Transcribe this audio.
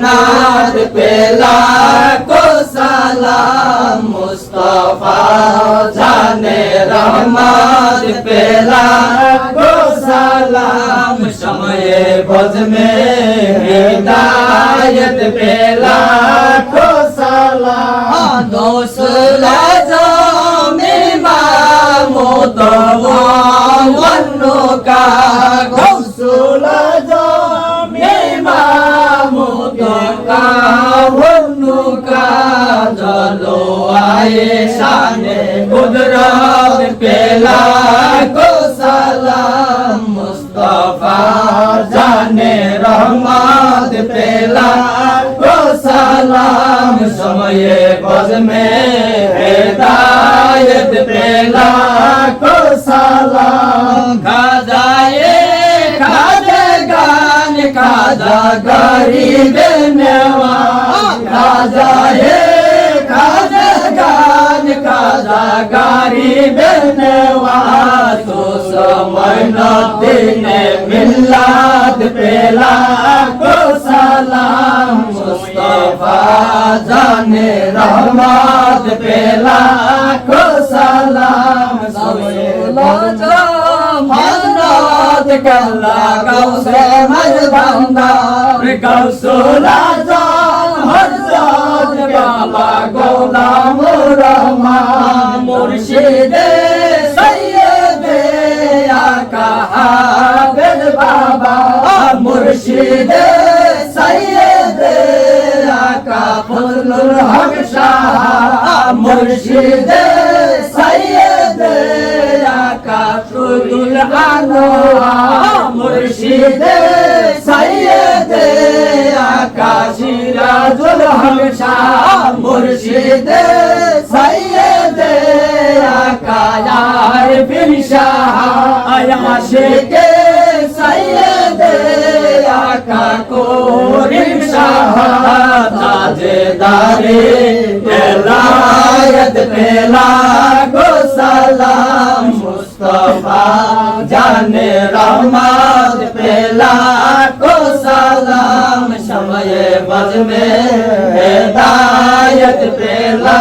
জান্নাত পেলা, কো সালাম মুস্তফা, জানে রহমত পেলা, কো সালাম সময়ে বজমে হিদায়ত পেলা, কো সালাম। দোসলা জমে মামুদ ওয়ান্নুকা গৌসুলা আয়ে শানে কুদরত পেলা কো সালাম মুস্তফা জানে রহমত পেলা কো সালাম সময়ে বজমে হেদায়ত পেলা কো সালাম খাজায়ে খাজা গান, খাজা গরিব নেওয়া, খাজায়ে খাজা গান খাজা গরিব নেওয়া তো সময় দিনে মিল্লাত পেলা কো সালাম মুস্তফা জানে রহমত পেলা কো সালাম মজবান্দার গৌসুল আজম মুর্শিদে সৈয়দে আকা হাফেজ বাবা, মুর্শিদে সৈয়দে আকা ফজলুল হক শাহ, মুর্শিদে সৈয়দে আকা সুদুল আনোয়ার, মুর্শিদে সৈয়দে আকা সিরাজুল হক শাহ, মুর্শিদে সৈয়দে আয়াশিকে সৈয়দে আকা করিম শাহ তাজদারে বেলায়ত পেলা গো সালাম মুস্তফা, জানে রহমত পেলা গো সালাম, সময়ে বজমে হেদায়ত পেলা